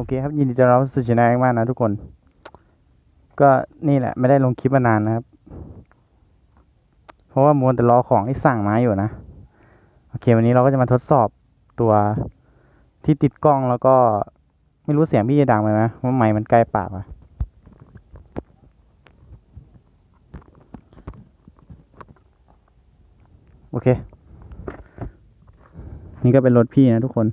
โอเคครับยินดีต้อนรับสู่ช anel มากนะทุกคน ก็นี่แหละ ไม่ได้ลงคลิปมานานนะครับ เพราะว่ามัวแต่รอของที่สั่งมาอยู่นะ โอเค วันนี้เราก็จะมาทดสอบตัวที่ติดกล้องแล้วก็ไม่รู้เสียงพี่จะดังไหมนะว่าไมค์มันใกล้ปากอะโอเค นี่ก็เป็นรถพี่นะทุกคน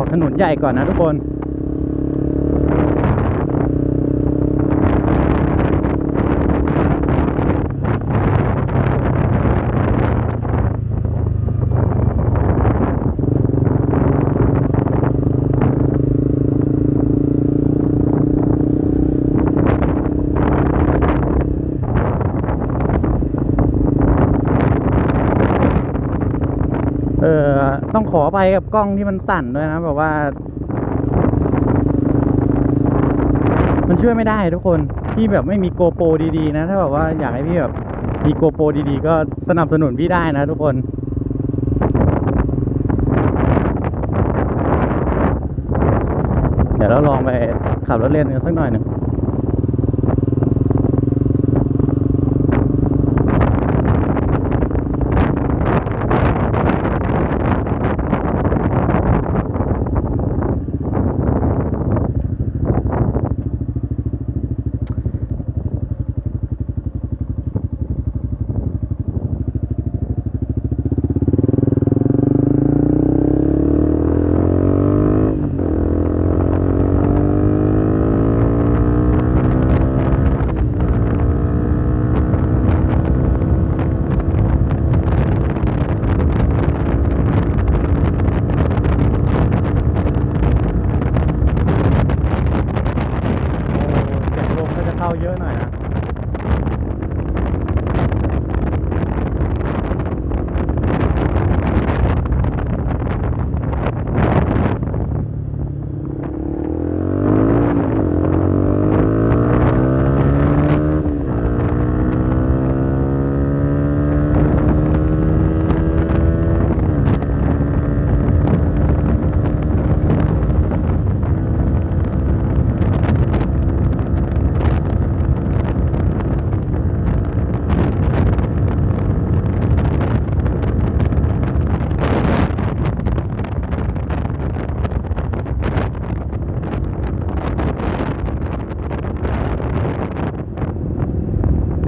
ออกถนนใหญ่ก่อนนะทุกคน เออต้ องขอไปกับกล้องที่มันสั่นด้วยนะแบบว่า มันช่วยไม่ได้ทุกคนพี่แบบไม่มีโกโปรดีๆ นะ ถ้าแบบว่าอยากให้พี่แบบมีโกโปรดีๆ ก็สนับสนุนพี่ได้นะทุกคนเดี๋ยวเราลองไปขับรถเล่นกันสักหน่อยหนึ่ง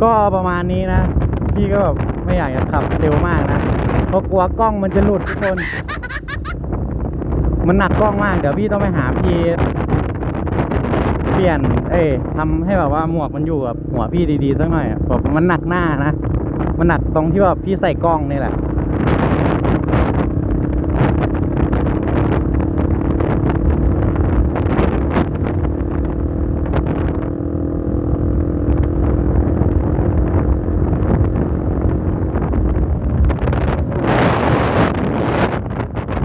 ก็ประมาณนี้นะ พี่ก็แบบไม่อยากจะขับเร็วมากนะ เพราะกลัวกล้องมันจะหลุดทุกคน มันหนักกล้องมาก เดี๋ยวพี่ต้องไปหาพี่เปลี่ยน เอ้ยทำให้แบบว่าหมวกมันอยู่กับหัวพี่ดีๆสักหน่อยแบบมันหนักหน้านะ มันหนักตรงที่ว่าพี่ใส่กล้องนี่แหละ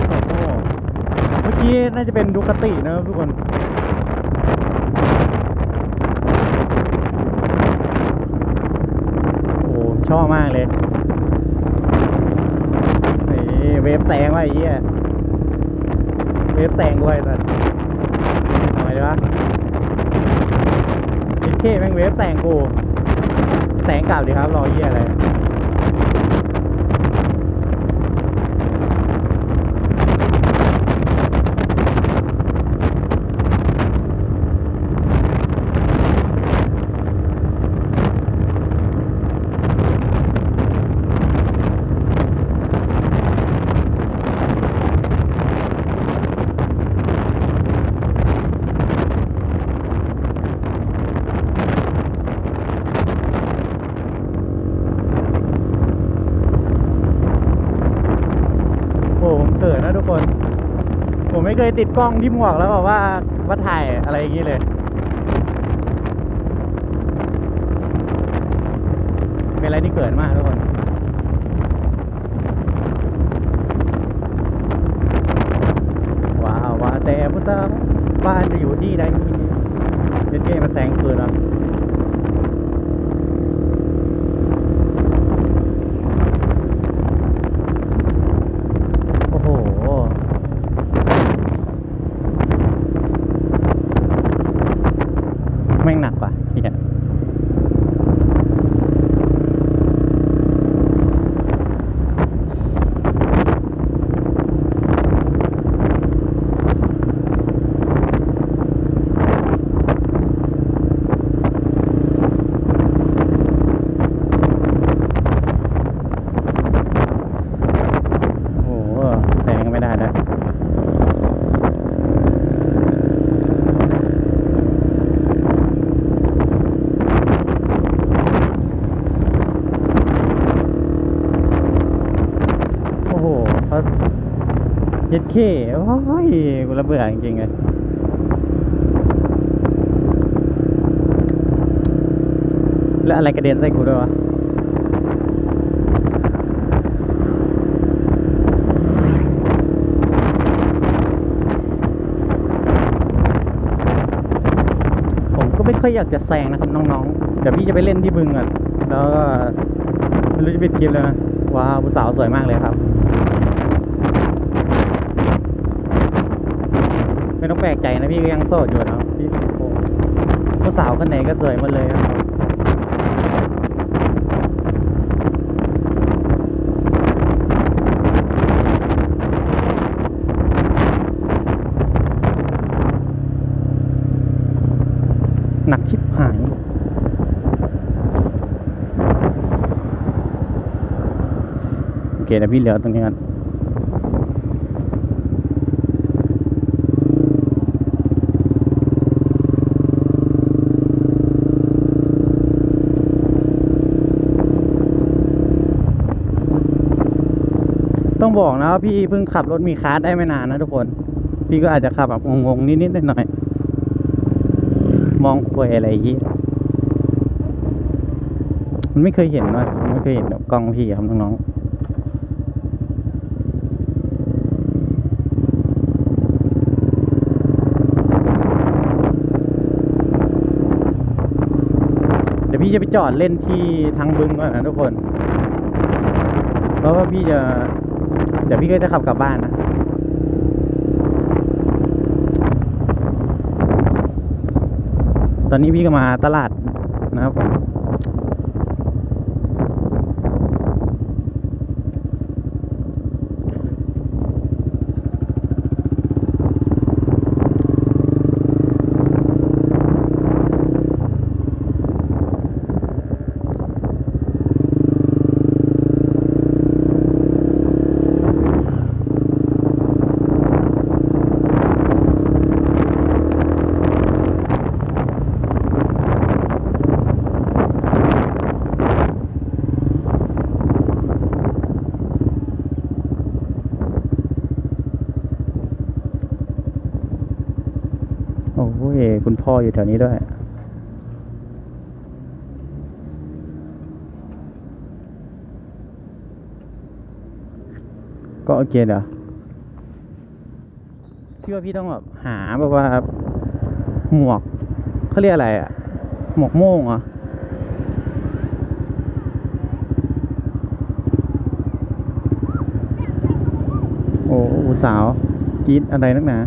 โอ้โหเมื่อกี้ น่าจะเป็นดูคาตินะครับทุกคนโอ้โหชอบมากเลยนี่เวฟแซงว่ะไอ้เหี้ยเวฟแซงด้วยแต่ทำไมดีวะเอเคแม่งเวฟแซงกูแซงกลับดีครับรอเหี้ยอะไร คน ผมไม่ เคยติดกล้องที่หมวกแล้วบอกว่าว่าถ่ายอะไรอย่างนี้เลย เป็นอะไรที่เกิดมากทุกคนว้าวว่าแต่พุทธบ้านจะอยู่ที่ใดเจ็ดเกมมาแสงเกินอะโอ้โห แม่งหนักกว่ะเฮียโอ้โหแซงไม่ได้แล้ว โอ้โหเขาเย็ดเข้โอ้ ยกูระเบื่อจริงๆเลยแล้วอะไรกระเด็นใส่กูด้วยวะผมก็ไม่ค่อยอยากจะแซงนะครับน้องๆ เดี๋ยวพี่จะไปเล่นที่บึงอะ แล้วก็ไม่รู้จะปิดคลิปเลยนะว้าวผู้สาวสวยมากเลยครับ ไม่ต้องแปลกใจนะพี่ก็ยังโสดอยู่นะพี่โผู้สาวคนไหนก็สวยหมดเลยครับหนักชิบหาย โอเคนะพี่เหลือตรงนี้กัน บอกนะว่าพี่เพิ่งขับรถมีคาร์ดได้ไม่นานนะทุกคน พี่ก็อาจจะขับแบบงงๆนิดๆหน่อยๆมองควยอะไรยี้มันไม่เคยเห็นว่าไม่เคยเห็นแบบกล้องพี่ครับน้องๆเดี๋ยวพี่จะไปจอดเล่นที่ทางบึงก่อนนะทุกคน เพราะว่าพี่จะ เดี๋ยวพี่ก็จะขับกลับบ้านนะตอนนี้พี่ก็มาตลาดนะครับผม โอ้ยคุณ พ่ออยู่แถวนี้ด้วย ก็โอเคเดี๋ยวพี่ว่าพี่ต้องแบบหาแบบว่าหมวกเขาเรียกอะไรอะหมวกโม่งเหรอโอ้สาวกีดอะไรนักหนา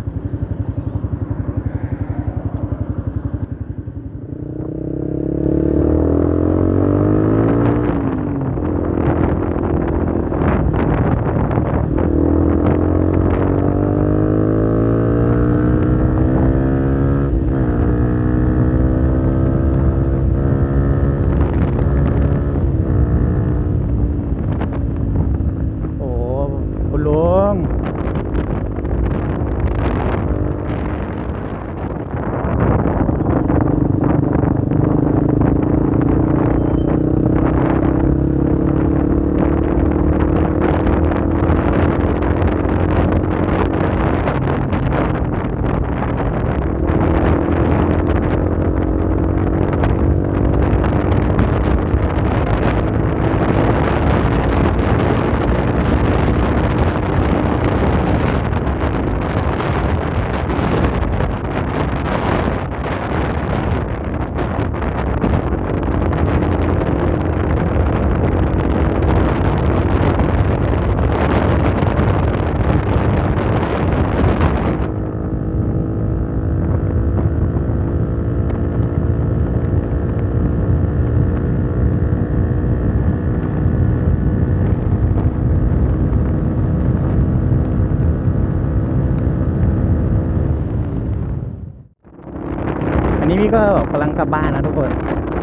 กลับบ้านนะทุกคน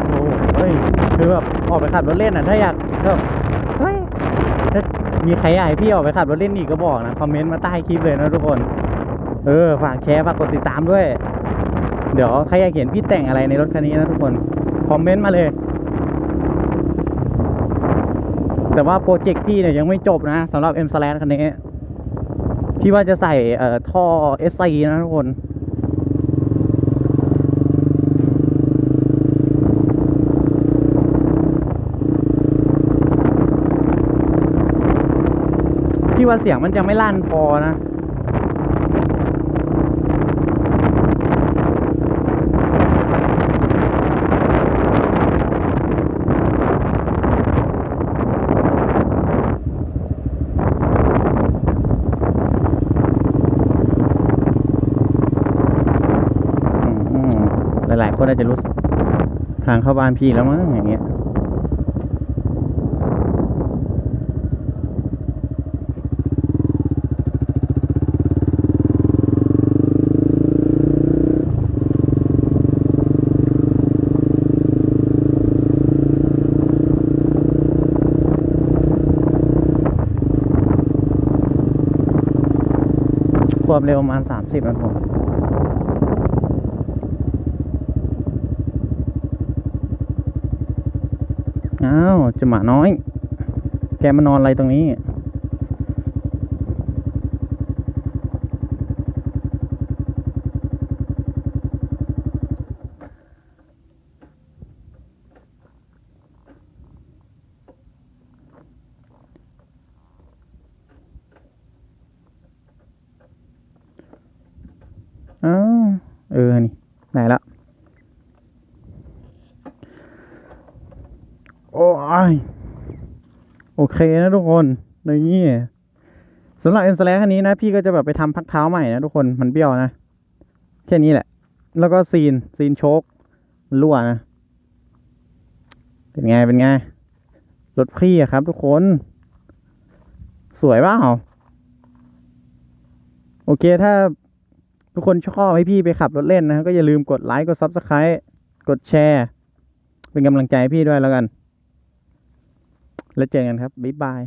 โอ้เฮ้ย คือแบบออกไปขับรถเล่นอะ ถ้าอยากแบบเฮ้ยถ้ามีใครอยากให้พี่ออกไปขับรถเล่นอีกก็บอกนะ คอมเมนต์มาใต้คลิปเลยนะทุกคน เออ ฝากแชร์ ฝากกดติดตามด้วย เดี๋ยวใครอยากเห็นพี่แต่งอะไรในรถคันนี้นะทุกคน คอมเมนต์มาเลย แต่ว่าโปรเจกต์พี่เนี่ยยังไม่จบนะสำหรับ M Slash คันนี้ พี่ว่าจะใส่เอ่อท่อ SC นะทุกคน พี่ว่าเสียงมันจะไม่ลั่นพอนะหลายๆคนอาจจะรู้สึกทางเข้าบ้านพี่แล้วมั้งอย่างเงี้ย ความเร็วประมาณสามสิบนะผมอ้าวจะหมาน้อย แกมานอนอะไรตรงนี้ อ้าวเออนี่ได้ละโอ้ยโอเคนะทุกคนนี่สำหรับ M Slash คันนี้นะ พี่ก็จะแบบไปทำพักเท้าใหม่นะทุกคนมันเบี้ยวนะ แค่นี้แหละ แล้วก็ซีนซีนโชคมันรั่วนะ เป็นไง เป็นไง รถพี่อะครับทุกคน สวยเปล่าโอเคถ้า ทุกคนชอบให้พี่ไปขับรถเล่นนะก็อย่าลืมกดไลค์กด s u b สไครต์กดแชร์ เป็นกำลังใจให้พี่ด้วยแล้วกัน แล้วเจอกันครับ บ๊ายบาย